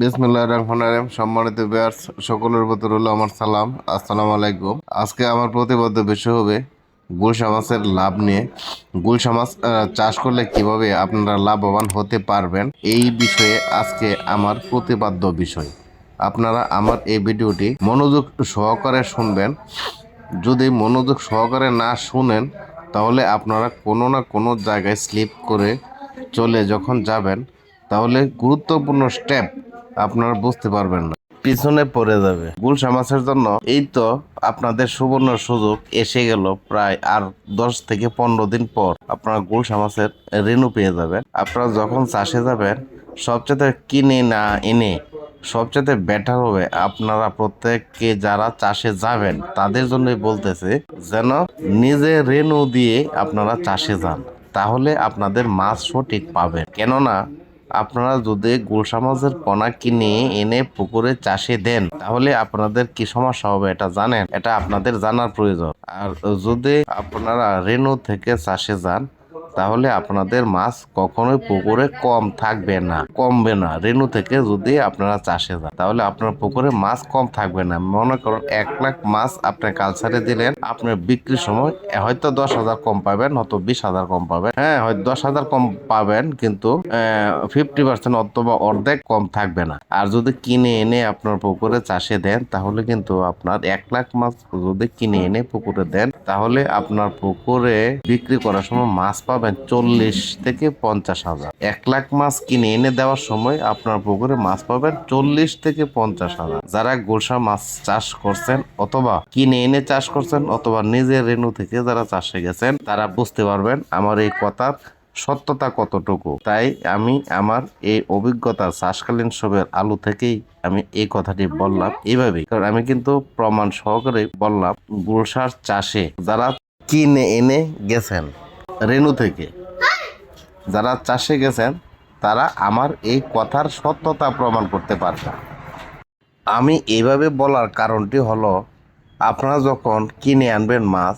বিসমিল্লাহ রহমান রাহিম। সম্মানিত বিয়ার্স সকলের প্রতি হলো আমার সালাম। আসসালামু আলাইকুম। আজকে আমার প্রতিবদ্ধ বিষয় হবে গুলশা মাছের লাভ নিয়ে। গুলশা মাছ চাষ করলে কীভাবে আপনারা লাভবান হতে পারবেন? এই বিষয়ে আজকে আমার প্রতিপাদ্য বিষয়। আপনারা আমার এই ভিডিওটি মনোযোগ সহকারে শুনবেন। যদি মনোযোগ সহকারে না শুনেন, তাহলে আপনারা কোনো না কোনো জায়গায় স্লিপ করে চলে যখন যাবেন, তাহলে গুরুত্বপূর্ণ স্টেপ আপনারা বুঝতে পারবেন না। পিছনে পড়ে যাবে। গুলশা মাছের জন্য এই তো আপনাদের সুবর্ণ সুযোগ এসে গেল প্রায় আর দশ থেকে পনেরো দিন পর। আপনারা গুলশা মাছের রেনু পেয়ে যাবেন। আপনারা যখন চাষে যাবেন, সবচেয়ে কিনে না এনে সবচেয়ে বেটার হবে আপনারা প্রত্যেককে যারা চাষে যাবেন, তাদের জন্যই বলতেছে যেন নিজে রেনু দিয়ে আপনারা চাষে যান। তাহলে আপনাদের মাছ সঠিক পাবেন। কেননা আপনারা যদি গুলশা মাছের কণা কিনে এনে পুকুরে চাষে দেন, তাহলে আপনাদের কি সমস্যা হবে এটা জানেন? এটা আপনাদের জানার প্রয়োজন। আর যদি আপনারা রেনু থেকে চাষে যান তাহলে আপনাদের মাছ কখনোই পুকুরে কম থাকবে না, কমবে না। রেনু থেকে যদি আপনারা চাষে যান, তাহলে আপনার পুকুরে মাছ কম থাকবে না। মনে করুন, এক লাখ মাছ আপনি কালচারে দিলেন আপনার বিক্রির সময় হয়তো দশ হাজার কম পাবেন হয়তো বিশ হাজার কম পাবেন। হ্যাঁ হয়তো দশ হাজার কম পাবেন, কিন্তু ফিফটি পার্সেন্ট অথবা অর্ধেক কম থাকবে না। আর যদি কিনে এনে আপনার পুকুরে চাষে দেন, তাহলে কিন্তু আপনার এক লাখ মাছ যদি কিনে এনে পুকুরে দেন, তাহলে আপনার পুকুরে বিক্রি করার সময় মাছ পাবেন চল্লিশ থেকে পঞ্চাশ হাজার। এক লাখ মাছ কিনে এনে দেওয়ার সময় আপনার পুকুরে মাছ পাবেন চল্লিশ থেকে পঞ্চাশ হাজার। যারা গোলসা মাছ চাষ করছেন অথবা কিনে এনে চাষ করছেন অথবা নিজের রেনু থেকে যারা চাষে গেছেন, তারা বুঝতে পারবেন আমার এই কথার সত্যতা কতটুকু। তাই আমি আমার এই অভিজ্ঞতা চাষকালীন সবের আলু থেকেই আমি এই কথাটি বললাম এইভাবেই কারণ আমি কিন্তু প্রমাণ সহকারে বললাম, গুলশার চাষে যারা কিনে এনে গেছেন রেনু থেকে। যারা চাষে গেছেন, তারা আমার এই কথার সত্যতা প্রমাণ করতে পারবে। আমি এইভাবে বলার কারণটি হলো, আপনারা যখন কিনে আনবেন মাছ,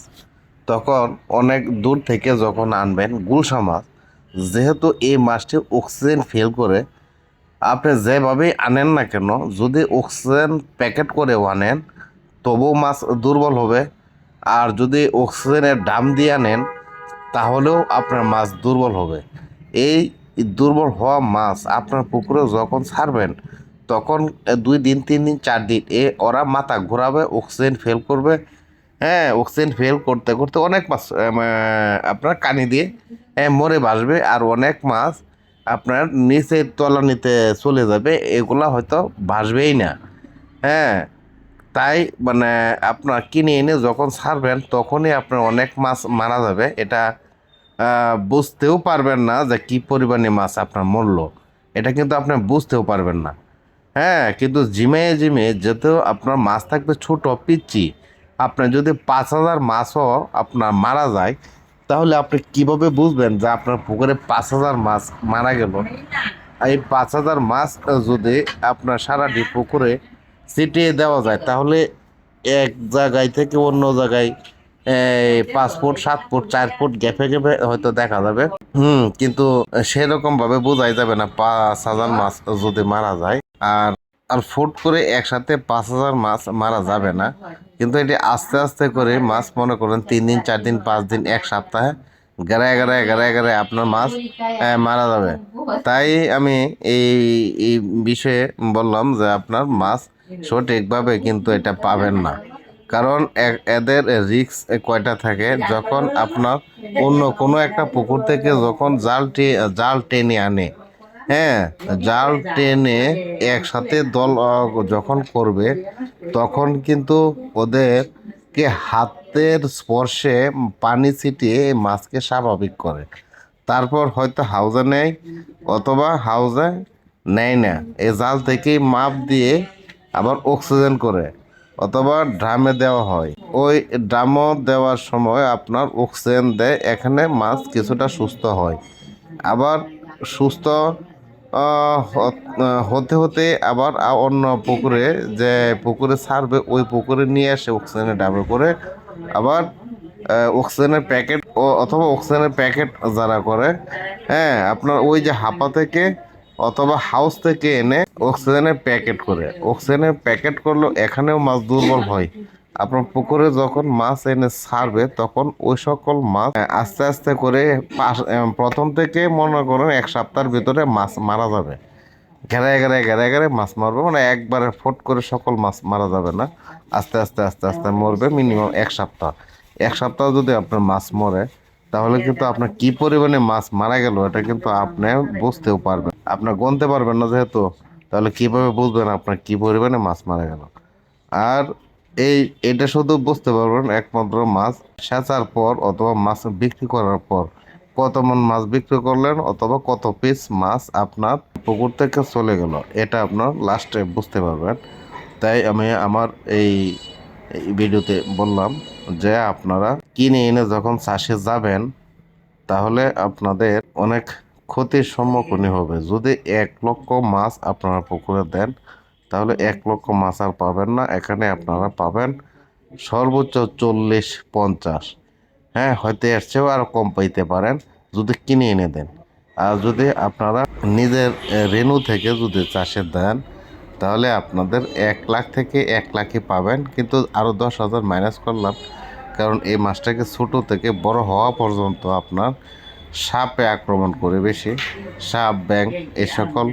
তখন অনেক দূর থেকে যখন আনবেন গুলশা মাছ, যেহেতু এই মাছটি অক্সিজেন ফেল করে, আপনি যেভাবেই আনেন না কেন, যদি অক্সিজেন প্যাকেট করেও আনেন, তবুও মাছ দুর্বল হবে। আর যদি অক্সিজেনের দাম দিয়ে আনেন তাহলেও আপনার মাছ দুর্বল হবে। এই দুর্বল হওয়া মাছ আপনার পুকুরে যখন ছাড়বেন তখন দুই দিন তিন দিন চার দিন এ ওরা মাথা ঘোরাবে অক্সিজেন ফেল করবে। হ্যাঁ অক্সিজেন ফেল করতে করতে অনেক মাছ আপনার কানি দিয়ে আহ, মরে বাসবে আর অনেক মাছ আপনার নিচে তলানিতে চলে যাবে এগুলা হয়তো ভাসবেই না। হ্যাঁ তাই মানে আপনার কিনে এনে যখন ছাড়বেন তখনই আপনার অনেক মাছ মারা যাবে। এটা বুঝতেও পারবেন না যে কি পরিমাণে মাছ আপনার মূল্য এটা কিন্তু আপনি বুঝতেও পারবেন না। হ্যাঁ কিন্তু জিমে জিমে যেতেও আপনার মাছ থাকবে ছোট পিচ্ছি আপনার যদি পাঁচ হাজার মাছও আপনার মারা যায়, তাহলে আপনি কীভাবে বুঝবেন যে আপনার পুকুরে পাঁচ হাজার মাছ মারা গেল? এই পাঁচ হাজার মাছ যদি আপনার সারাটি পুকুরে ছিটিয়ে দেওয়া যায়, তাহলে এক জায়গায় থেকে অন্য জায়গায় পাঁচ ফুট সাত ফুট চার ফুট গ্যাপে গ্যাপে হয়তো দেখা যাবে। হুম কিন্তু সেরকম ভাবে বোঝাই যাবে না পাঁচ হাজার মাছ যদি মারা যায় আর আর ফুট করে একসাথে পাঁচ হাজার মাছ মারা যাবে না। কিন্তু এটি আস্তে আস্তে করে মাছ মনে করেন তিন দিন চার দিন পাঁচ দিন এক সপ্তাহে গেড়ায় গেড়ায় গেড়ায় গেড়ায় আপনার মাছ মারা যাবে। তাই আমি এই এই বিষয়ে বললাম যে আপনার মাছ সঠিকভাবে কিন্তু এটা পাবেন না। কারণ এদের রিক্স কয়টা থাকে? যখন আপনার অন্য কোনো একটা পুকুর থেকে যখন জাল জাল টেনে আনে হ্যাঁ জাল টেনে একসাথে দল যখন করবে, তখন কিন্তু ওদেরকে হাতের স্পর্শে পানি ছিটিয়ে মাছকে স্বাভাবিক করে। তারপর হয়তো হাউজে নেয় অথবা হাউজে নেয় না। এই জাল থেকেই মাপ দিয়ে আবার অক্সিজেন করে। অথবা ড্রামে দেওয়া হয়। ওই ড্রামও দেওয়ার সময় আপনার অক্সিজেন দেয়, এখানে মাছ কিছুটা সুস্থ হয়। আবার সুস্থ হতে হতে আবার অন্য পুকুরে যে পুকুরে ছাড়বে, ওই পুকুরে নিয়ে আসে অক্সিজেনের ডাবে করে আবার অক্সিজেনের প্যাকেট অথবা অক্সিজেনের প্যাকেট যারা করে হ্যাঁ আপনার ওই যে হাপা থেকে অথবা হাউস থেকে এনে অক্সিজেনের প্যাকেট করে। অক্সিজেনের প্যাকেট করলেও এখানেও মাছ দুর্বল হয়। আপনার পুকুরে যখন মাছ এনে ছাড়বে, তখন ওই সকল মাছ আস্তে আস্তে করে প্রথম থেকে মনে করেন এক সপ্তাহের ভিতরে মাছ মারা যাবে। ঘেরায় ঘেরায় ঘেরায় ঘেরায় মাছ মারবে মানে একবারে ফট করে সকল মাছ মারা যাবে না। আস্তে আস্তে আস্তে আস্তে মরবে মিনিমাম এক সপ্তাহ। এক সপ্তাহ যদি আপনার মাছ মরে, তাহলে কিন্তু আপনার কি পরিমাণে মাছ মারা গেল, এটা কিন্তু আপনি বুঝতেও পারবেন। আপনার গনতে পারবেন না যেহেতু, তাহলে কীভাবে বুঝবেন আপনার কী পরিমাণে মাছ মারা গেল? আর এই, এটা শুধু বুঝতে পারবেন, একমাত্র মাছ সেচার পর অথবা মাছ বিক্রি করার পর কত মন মাছ বিক্রি করলেন অথবা কত পিস মাছ আপনার পুকুর থেকে চলে গেল, এটা আপনার লাস্টে বুঝতে পারবেন। তাই আমি আমার এই ভিডিওতে বললাম যে আপনারা কিনে এনে যখন চাষে যাবেন, তাহলে আপনাদের অনেক ক্ষতির সম্মুখীন হবে। যদি এক লক্ষ মাছ আপনারা পুকুরে দেন তাহলে এক লক্ষ মাছ আর পাবেন না। এখানে আপনারা পাবেন সর্বোচ্চ চল্লিশ পঞ্চাশ। হ্যাঁ হয়তো এর চেয়েও আরও কম পাইতে পারেন যদি কিনে এনে দেন। আর যদি আপনারা নিজের রেনু থেকে যদি চাষে দেন তাহলে আপনাদের এক লাখ থেকে এক লাখই পাবেন। কিন্তু আরও দশ হাজার মাইনাস করলাম কারণ এই মাছটাকে ছোটো থেকে বড় হওয়া পর্যন্ত আপনার সাপে আক্রমণ করে বেশি। সাপ ব্যাং এ সকল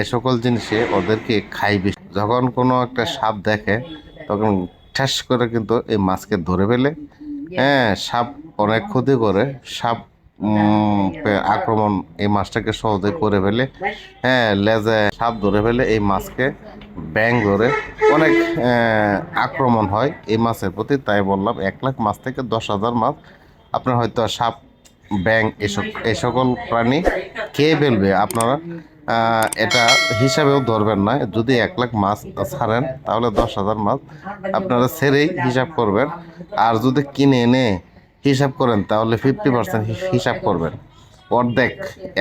এ সকল জিনিসে ওদেরকে খাই বেশি। যখন কোনো একটা সাপ দেখে, তখন ঠেস করে কিন্তু এই মাছকে ধরে ফেলে। হ্যাঁ সাপ অনেক ক্ষতি করে। সাপ আক্রমণ এই মাছটাকে সহজে করে ফেলে। হ্যাঁ লেজে সাপ ধরে ফেলে এই মাছকে ব্যাং ধরে। অনেক আক্রমণ হয় এই মাছের প্রতি। তাই বললাম, এক লাখ মাছ থেকে দশ হাজার মাছ আপনার হয়তো সাপ ব্যাং এসব এই সকল প্রাণী খেয়ে ফেলবে আপনারা। এটা হিসাবেও ধরবেন না। যদি এক লাখ মাছ ছাড়েন, তাহলে দশ হাজার মাছ আপনারা ছেড়েই হিসাব করবেন। আর যদি কিনে এনে হিসাব করেন, তাহলে ফিফটি পার্সেন্ট হিসাব করবেন। অর্ধেক,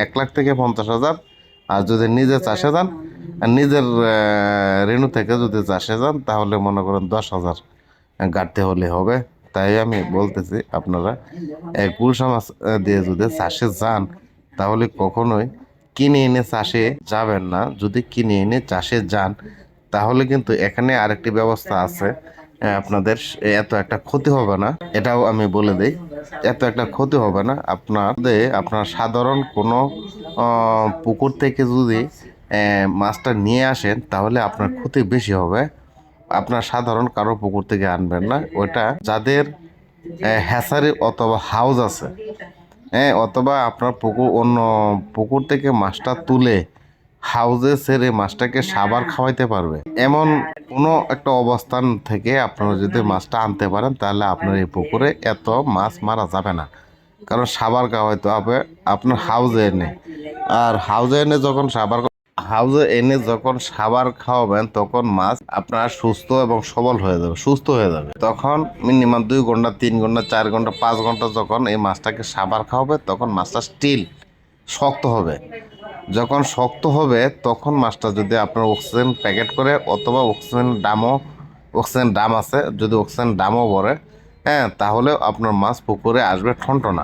এক লাখ থেকে পঞ্চাশ হাজার। আর যদি নিজে চাষে যান, আর নিজের রেণু থেকে যদি চাষে যান, তাহলে মনে করেন দশ হাজার। গাড়তে হলে হবে। তাই আমি বলতেছি, আপনারা গুলশা মাছ দিয়ে যদি চাষে যান, তাহলে কখনোই কিনে এনে চাষে যাবেন না। যদি কিনে এনে চাষে যান, তাহলে কিন্তু এখানে আরেকটি ব্যবস্থা আছে। আপনাদের এত একটা ক্ষতি হবে না। এটাও আমি বলে দিই, এত একটা ক্ষতি হবে না। আপনাদের, আপনার সাধারণ কোনো পুকুর থেকে যদি মাছটা নিয়ে আসেন, তাহলে আপনার ক্ষতি বেশি হবে। আপনার সাধারণ কারও পুকুর থেকে আনবেন না। ওটা যাদের হ্যাসারি অথবা হাউস আছে হ্যাঁ অথবা আপনার পুকুর, অন্য পুকুর থেকে মাছটা তুলে হাউজে ছেড়ে মাছটাকে সাবার খাওয়াইতে পারবে। এমন কোনো একটা অবস্থান থেকে আপনারা যদি মাছটা আনতে পারেন, তাহলে আপনার এই পুকুরে এত মাছ মারা যাবে না। কারণ সাবার খাওয়াইতে হবে আপনার হাউজে এনে। আর হাউজে এনে যখন সাবার হাউজে এনে যখন সাবার খাওয়াবেন, তখন মাছ আপনার সুস্থ এবং সবল হয়ে যাবে, সুস্থ হয়ে যাবে। তখন মিনিমাম দুই ঘণ্টা, তিন ঘণ্টা, চার ঘণ্টা, পাঁচ ঘণ্টা যখন এই মাছটাকে সাবার খাওয়াবে, তখন মাছটা স্টিল শক্ত হবে। যখন শক্ত হবে, তখন মাছটা যদি আপনার অক্সিজেন প্যাকেট করে, অথবা অক্সিজেন ডামও অক্সিজেন ডাম আছে, যদি অক্সিজেন ডামও ভরে হ্যাঁ তাহলে আপনার মাছ পুকুরে আসবে ঠনটনা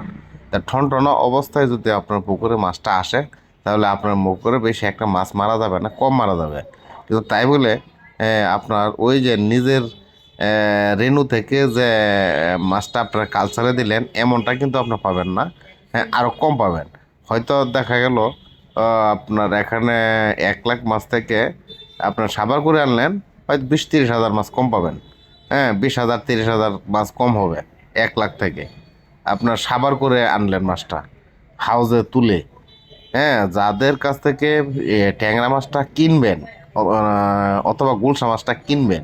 তা ঠনটনা অবস্থায় যদি আপনার পুকুরে মাছটা আসে তাহলে আপনার মুখ করে বেশি একটা মাছ মারা যাবে না, কম মারা যাবে। কিন্তু তাই বলে আপনার ওই যে নিজের রেণু থেকে যে মাছটা আপনার কালচারে দিলেন, এমনটা কিন্তু আপনার পাবেন না হ্যাঁ আরও কম পাবেন। হয়তো দেখা গেল আপনার এখানে এক লাখ মাছ থেকে আপনার সাবার করে আনলেন, হয়তো বিশ তিরিশ হাজার মাছ কম পাবেন। হ্যাঁ বিশ হাজার, তিরিশ হাজার মাছ কম হবে, এক লাখ থেকে। আপনার সাবার করে আনলেন মাছটা, হাউজে তুলে। হ্যাঁ যাদের কাছ থেকে ট্যাংরা মাছটা কিনবেন অথবা গুলশা মাছটা কিনবেন,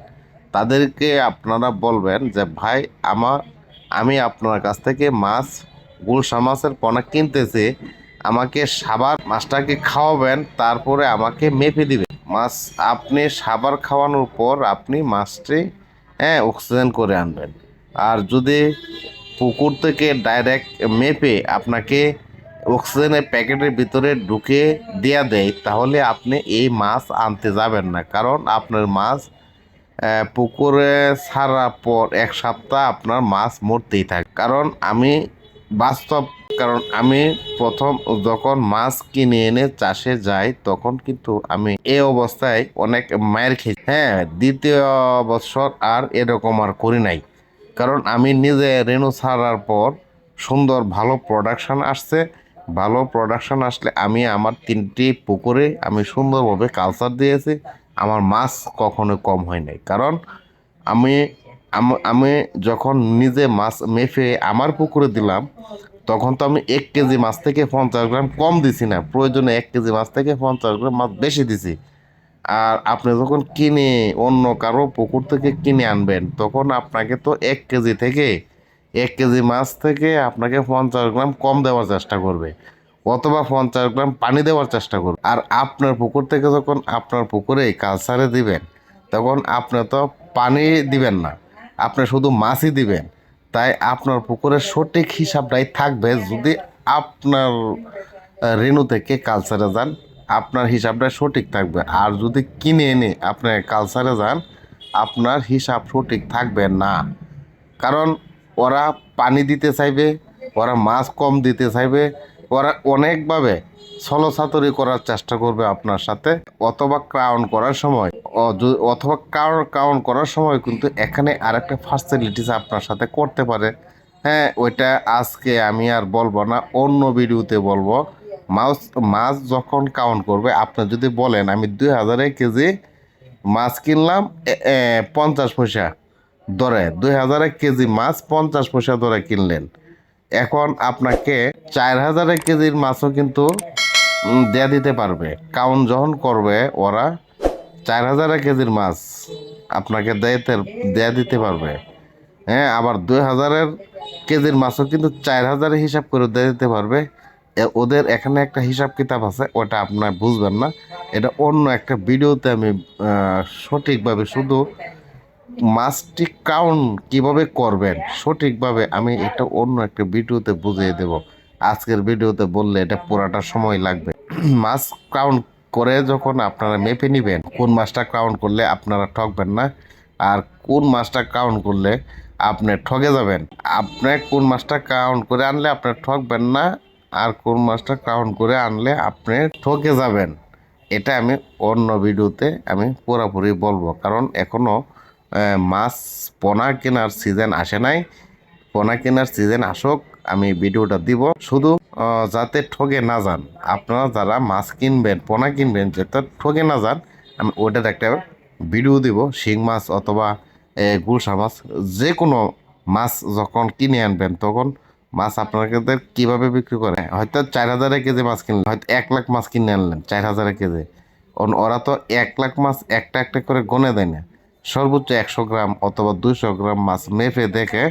তাদেরকে আপনারা বলবেন যে, ভাই, আমার, আমি আপনার কাছ থেকে মাছ, গুলশা মাছের পোনা কিনতেছি, আমাকে সাবার মাছটাকে খাওয়াবেন, তারপরে আমাকে মেপে দিবেন। মাছ আপনি সাবার খাওয়ানোর পর আপনি মাছটি হ্যাঁ অক্সিজেন করে আনবেন। আর যদি পুকুর থেকে ডাইরেক্ট মেপে আপনাকে অক্সিজেনের প্যাকেটের ভিতরে ঢুকে দেয়া দেয়, তাহলে আপনি এই মাছ আনতে যাবেন না। কারণ আপনার মাছ পুকুরে ছাড়ার পর এক সপ্তাহ আপনার মাছ মরতেই থাকে। কারণ আমি বাস্তব, কারণ আমি প্রথম যখন মাছ কিনে এনে চাষে যাই, তখন কিন্তু আমি এই অবস্থায় অনেক মায়ের খেয়েছি। হ্যাঁ দ্বিতীয় বছর আর এরকম আর করি নাই। কারণ আমি নিজে রেণু ছাড়ার পর সুন্দর ভালো প্রোডাকশান আসছে। ভালো প্রোডাকশন আসলে আমি আমার তিনটি পুকুরে আমি সুন্দরভাবে কালচার দিয়েছি। আমার মাছ কখনো কম হয় নাই। কারণ আমি আমি যখন নিজে মাছ মেপে আমার পুকুরে দিলাম, তখন তো আমি এক কেজি মাছ থেকে পঞ্চাশ গ্রাম কম দিছি না। প্রয়োজনে এক কেজি মাছ থেকে পঞ্চাশ গ্রাম মাছ বেশি দিছি। আর আপনি যখন কিনে অন্য কারও পুকুর থেকে কিনে আনবেন, তখন আপনাকে তো এক কেজি থেকে এক কেজি মাছ থেকে আপনাকে পঞ্চাশ গ্রাম কম দেওয়ার চেষ্টা করবে, অথবা পঞ্চাশ গ্রাম পানি দেওয়ার চেষ্টা করবে। আর আপনার পুকুর থেকে যখন আপনার পুকুরে কালসারে দিবেন, তখন আপনি তো পানি দিবেন না, আপনি শুধু মাছই দিবেন। তাই আপনার পুকুরের সঠিক হিসাবটাই থাকবে যদি আপনার রেণু থেকে কালচারে যান, আপনার হিসাবটা সঠিক থাকবে। আর যদি কিনে এনে আপনি কালচারে যান, আপনার হিসাব সঠিক থাকবে না। কারণ ওরা পানি দিতে চাইবে, ওরা মাছ কম দিতে চাইবে, ওরা অনেকভাবে ছলছাতরি করার চেষ্টা করবে আপনার সাথে, অথবা ক্রাউন করার সময়। অথবা কাউন কাউন করার সময় কিন্তু এখানে আরেকটা ফার্সিলিটিস আপনার সাথে করতে পারে। হ্যাঁ ওইটা আজকে আমি আর বলব না, অন্য ভিডিওতে বলব। মাছ মাছ যখন কাউন্ট করবে, আপনি যদি বলেন, আমি দুই হাজারে কেজি মাছ কিনলাম পঞ্চাশ পয়সা। দরে দুই হাজারে কেজি মাছ পঞ্চাশ পয়সা দরে কিনলেন। এখন আপনাকে চার হাজারের কেজির মাছও কিন্তু দেয়া দিতে পারবে। কাউন্ট যখন করবে, ওরা চার হাজারের কেজির মাছ আপনাকে দেয়তে, দেয়া দিতে পারবে। হ্যাঁ আবার দুই হাজারের কেজির মাছও কিন্তু চার হাজারের হিসাব করে দিয়ে দিতে পারবে। ওদের এখানে একটা হিসাব কিতাব আছে, ওটা আপনার বুঝবেন না। এটা অন্য একটা ভিডিওতে আমি সঠিকভাবে শুধু মাছটি কাউন্ট কীভাবে করবেন? সঠিকভাবে আমি এটা অন্য একটা ভিডিওতে বুঝিয়ে দেব। আজকের ভিডিওতে বললে এটা পুরাটা সময় লাগবে। মাছ কাউন্ট করে যখন আপনারা মেপে নেবেন কোন মাছটা কাউন্ট করলে আপনারা ঠকবেন না? আর কোন মাছটা কাউন্ট করলে আপনি ঠকে যাবেন? আপনি কোন মাছটা কাউন্ট করে আনলে আপনি ঠকবেন না? আর কোন মাছটা কাউন্ট করে আনলে আপনি ঠকে যাবেন? এটা আমি অন্য ভিডিওতে আমি পুরোপুরি বলব। কারণ এখনও আহ, মাছ পোনা কেনার সিজন আসে নাই। পোনা কেনার সিজন আসুক, আমি ভিডিওটা দিব। শুধু যাতে ঠকে না যান। আপনারা যারা মাছ কিনবেন, পোনা কিনবেন, যাতে ঠকে না যান, আমি ওটার একটা ভিডিও দিব। শিং মাছ অথবা গুলশা মাছ যে কোনো মাছ যখন কিনে আনবেন, তখন মাছ আপনাদের কীভাবে বিক্রি করে? হয়তো চার হাজারে কেজি মাছ কিনলেন, হয়তো এক লাখ মাছ কিনে আনলেন, চার হাজারে কেজি। ওরা তো এক লাখ মাছ একটা একটা করে গনে দেয় না। সর্বোচ্চ একশো গ্রাম অথবা দুইশো গ্রাম মাছ মেপে দেখে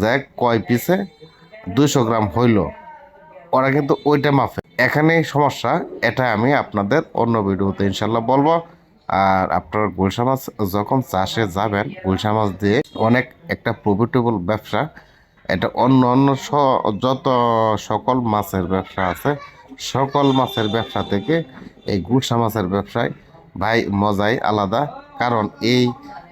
যে কয় পিসে দুইশো গ্রাম হইল। ওরা কিন্তু ওইটা মাপে। এখানেই সমস্যা, এটা আমি আপনাদের অন্য ভিডিওতে ইনশাল্লাহ বলব। আর আপনার গুলশা মাছ যখন চাষে যাবেন গুলশা মাছ দিয়ে অনেক একটা প্রফিটেবল ব্যবসা। এটা অন্য অন্য যত সকল মাছের ব্যবসা আছে, সকল মাছের ব্যবসা থেকে এই গুলশা মাছের ব্যবসায় ভাই মজাই আলাদা। কারণ এই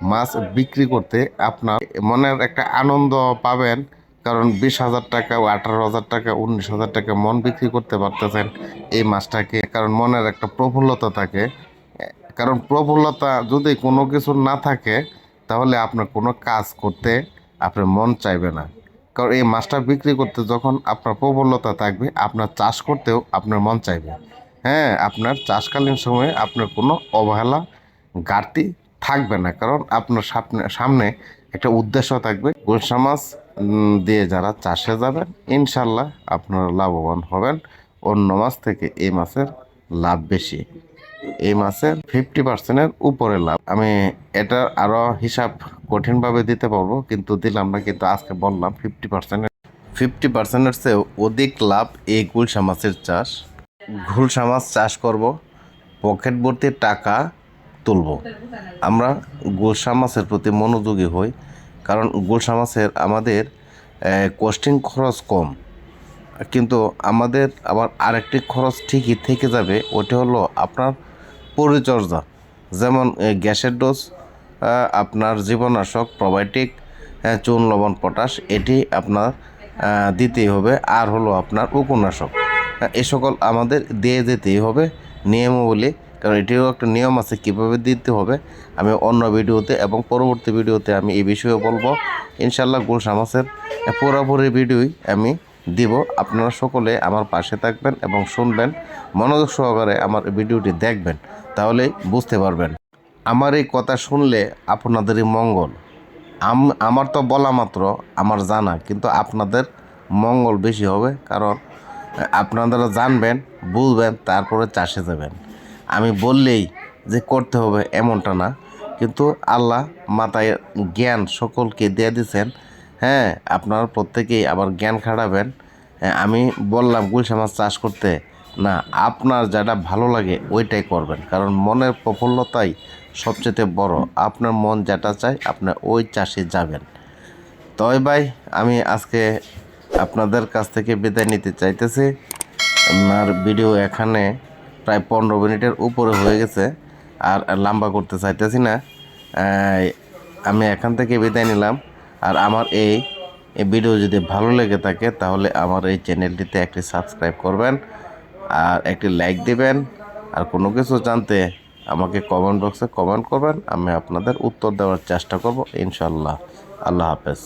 মাছ বিক্রি করতে আপনার মনের একটা আনন্দ পাবেন। কারণ বিশ হাজার টাকা আঠারো হাজার টাকা, উনিশ হাজার টাকা মন বিক্রি করতে পারতেছেন এই মাছটাকে। কারণ মনের একটা প্রফুল্লতা থাকে। কারণ প্রফুল্লতা যদি কোনো কিছু না থাকে, তাহলে আপনার কোনো কাজ করতে আপনার মন চাইবে না। কারণ এই মাছটা বিক্রি করতে যখন আপনার প্রবলতা থাকবে, আপনার চাষ করতেও আপনার মন চাইবে। হ্যাঁ আপনার চাষকালীন সময়ে আপনার কোনো অবহেলা ঘাটতি থাকবে না। কারণ আপনার সামনে সামনে একটা উদ্দেশ্য থাকবে। গুলশা মাছ দিয়ে যারা চাষে যাবেন, ইনশাল্লাহ আপনারা লাভবান হবেন। অন্য মাছ থেকে এই মাছের লাভ বেশি। এই মাছের ফিফটি পার্সেন্টের উপরে লাভ। আমি এটা আরও হিসাব কঠিনভাবে দিতে পারব, কিন্তু দিলাম না, কিন্তু আজকে বললাম ফিফটি পার্সেন্টের ফিফটি পার্সেন্টের চেয়েও অধিক লাভ এই গুলশা মাছের চাষ। গুলশা মাছ চাষ করব পকেট ভর্তি টাকা তুলব। আমরা গুলশা মাছের প্রতি মনোযোগী হই, কারণ গুলশা মাছের আমাদের কস্টিং খরচ কম। কিন্তু আমাদের আবার আরেকটি খরচ ঠিকই থেকে যাবে, ওটি হলো আপনার পরিচর্যা। যেমন গ্যাসের ডোজ আপনার জীবনাশক প্রোবায়োটিক চুন, লবণ, পটাশ, এটি আপনার দিতেই হবে, আর হলো আপনার উপন্যাসক। এ সকল আমাদের দিয়ে যেতেই হবে, নিয়মাবলী কারণ এটিও একটা নিয়ম আছে, কীভাবে দিতে হবে আমি অন্য ভিডিওতে এবং পরবর্তী ভিডিওতে আমি এই বিষয়ে বলব। ইনশাল্লাহ গুলশা মাছের পুরোপুরি ভিডিওই আমি দিব। আপনারা সকলে আমার পাশে থাকবেন এবং শুনবেন, মনোযোগ সহকারে আমার ভিডিওটি দেখবেন তাহলেই বুঝতে পারবেন। আমার এই কথা শুনলে আপনাদেরই মঙ্গল। আম, আমার তো বলা মাত্র, আমার জানা, কিন্তু আপনাদের মঙ্গল বেশি হবে, কারণ আপনারা জানবেন বুঝবেন, তারপরে চাষে যাবেন। আমি বললেই যে করতে হবে এমনটা না। কিন্তু আল্লাহ মাথায় জ্ঞান সকলকে দিয়ে দিয়েছেন হ্যাঁ আপনারা প্রত্যেকেই আবার জ্ঞান খাটাবেন। হ্যাঁ, আমি বললাম গুলশা মাছ চাষ করতে না আপনার যেটা ভালো লাগে ওইটাই করবেন। কারণ মনের প্রফুল্লতাই সবচেয়ে বড়। আপনার মন যেটা চায় আপনি ওই চাষে যাবেন। তবে ভাই আমি আজকে আপনাদের কাছ থেকে বিদায় নিতে চাইতেছি। আমার ভিডিও এখানে প্রায় পনেরো মিনিটের উপরে হয়ে গেছে আর লম্বা করতে চাইতেছি না। আমি এখান থেকে বিদায় নিলাম। আর আমার এই ভিডিও যদি ভালো লেগে থাকে, তাহলে আমার এই চ্যানেলটিতে একটি সাবস্ক্রাইব করবেন আর একটি লাইক দিবেন। আর কোনো কিছু জানতে আমাকে কমেন্ট বক্সে কমেন্ট করবেন। আমি আপনাদের উত্তর দেওয়ার চেষ্টা করব ইনশাল্লাহ আল্লাহ হাফেজ।